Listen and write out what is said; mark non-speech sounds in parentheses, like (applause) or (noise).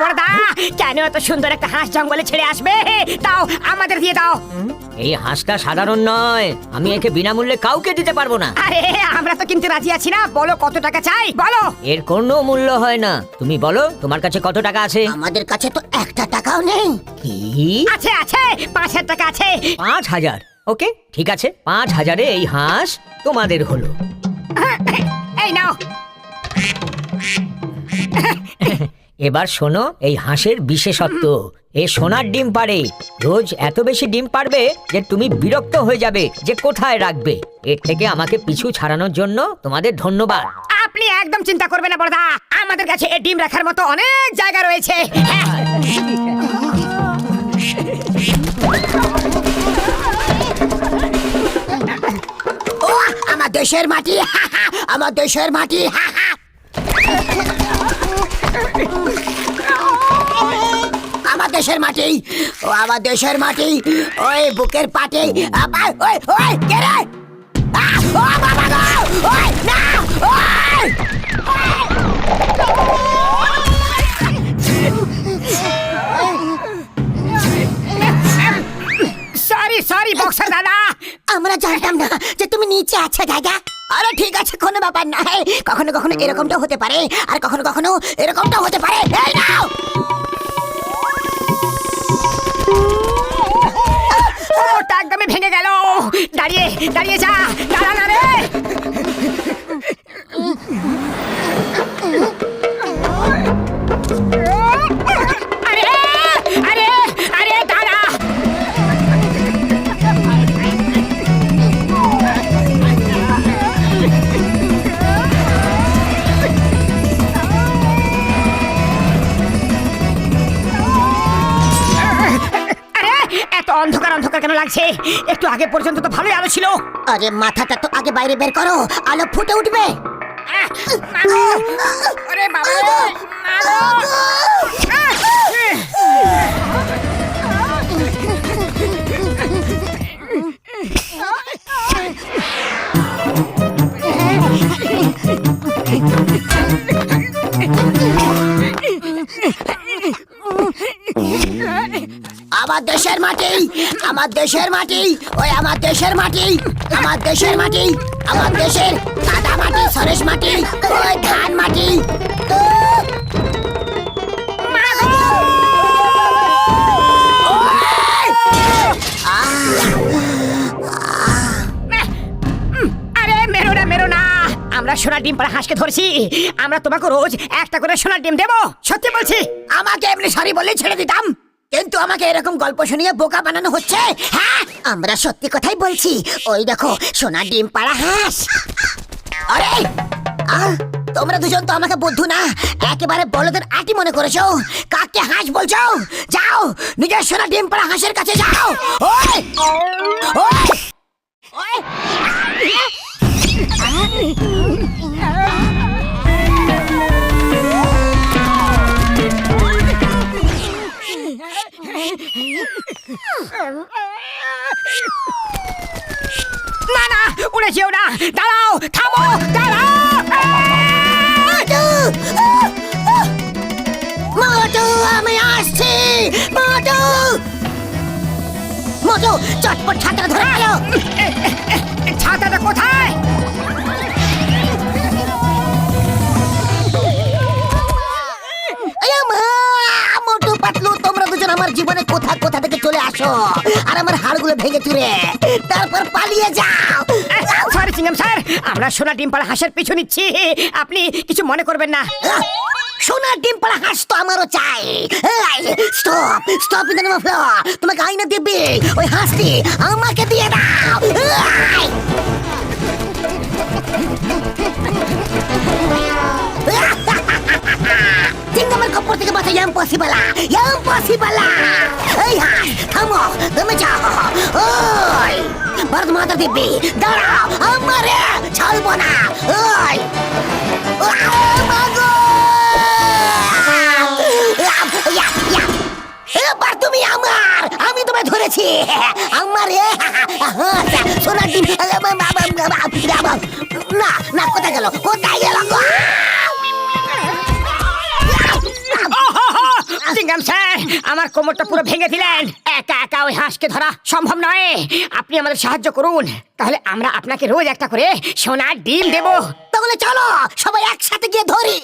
বড়দা কেন এত সুন্দর একটা হাঁস জঙ্গলে ছেড়ে আসবে? তাও আমাদের দিয়ে দাও। এই হাঁসটা সাধারণ নয়। আমি একে বিনামূল্যে কাউকে দিতে পারব না। আরে আমরা তো কিনতে রাজি আছি না। বলো কত টাকা চাই? বলো। এর কোনো মূল্য হয় না। তুমি বলো তোমার কাছে কত টাকা আছে? আমাদের কাছে তো একটা টাকাও নেই। কি? আছে আছে পাঁচ হাজার টাকা আছে। পাঁচ হাজার? ওকে ঠিক আছে। পাঁচ হাজারে এই হাঁস তোমাদের হলো। এই নাও এবার শোনো এই হাঁসের বিশেষত্ব। এ সোনার ডিম পারে রোজ এত বেশি ডিম পারবে যে তুমি বিরক্ত হয়ে যাবে যে কোথায় রাখবে। এর থেকে আমাকে পিছু ছাড়ানোর জন্য তোমাদের ধন্যবাদ। আপনি একদম চিন্তা করবেন না বড়দা। আমাদের কাছে এই ডিম রাখার মতো অনেক জায়গা রয়েছে। ও আমার দেশের মাটি। (laughs) আমার দেশের মাটি। আমার (laughs) দেশের মাটি ও আমার দেশের মাটি ওই বুকের পাটি আবার ওই ওই কে রে? ও বাবা গো ওই না ওই সরি সরি বক্সার দাদা। আমরা জানতাম না যে তুমি নিচে আছো দাদা আরে ঠিক আছে কোনো ব্যাপার নাই কখনো কখনো এরকমটা হতে পারে আর কখনো কখনো এরকমটা হতে পারে। এই নাও! একদমই ভেঙে গেল। দাঁড়িয়ে দাঁড়িয়ে যা দাঁড়া না অন্ধকার কেন লাগছে একটু আগে পর্যন্ত তো ভালোই আলো ছিল আরে মাথাটা তো আগে বাইরে বের করো আলো ফুটে উঠবে! আরে বাবা রে! মাগো! দেশের মাটি আমার দেশের মাটি ওই আমার দেশের মাটি আমার দেশের মাটি আমার দেশের কাদা মাটি সরেশ মাটি ওই ধান মাটি। আরে মেরো না মেরো না। আমরা সোনার ডিম পাড়া হাঁসকে ধরছি। আমরা তোমাকে রোজ একটা করে সোনার ডিম দেবো। সত্যি বলছি। আমাকে এমনি সরি বলে ছেড়ে দিতাম। কিন্তু আমাকে এরকম গল্প শুনিয়ে বোকা বানানো হচ্ছে? হ্যাঁ আমরা সত্যি কথাই বলছি। ওই দেখো, সোনা ডিম পাড়া হাঁস। আরে তোমরা দুজন তো আমাকে বন্ধু না। একেবারে বলদের আটি মনে করেছ। কাকে হাঁস বলছো? যাও, নিজের সোনা ডিম পাড়া হাঁসের কাছে যাও। ওই ওই ওই না না উড়ে যেও না। দাঁড়াও থামো দাঁড়াও! মোটু আমি আসছি। মোটু মোটু চটপট ছাত্র ধরে ছাতাটা কোথায়? জীবনে কোথা কোথা থেকে চলে আসো? আর আমার হাড়গুলো ভেঙে চুরে। তারপর পালিয়ে যাও। সরি সিংহাম স্যার আমরা সোনা ডিম পাড়া হাঁসের পিছু নিচ্ছি। আপনি কিছু মনে করবেন না। সোনার ডিম পাড়া হাঁস তো আমারও চাই। Stop stop in the floor তোমাকে আইনা দিবি ওই হাঁসটি আমাকে দিয়ে দাও। ইম্পসিবল ইম্পসিবল এই হাঁস থামো তুমি যাও ওই ভারত মাতা দিব্যি দাঁড়াও আমারে ছাড়বো না ওই এবার তুমি আমার আমি তোমায় ধরেছি আমার সোনার ডিম না না কোথায় গেল কোথায় গেল গো? আমার কোমরটা পুরো ভেঙে দিলেন। একা একা ওই হাঁসকে ধরা সম্ভব নয়। আপনি আমাদের সাহায্য করুন। তাহলে আমরা আপনাকে রোজ একটা করে সোনার ডিম দেবো। তাহলে চলো, সবাই একসাথে গিয়ে ধরি।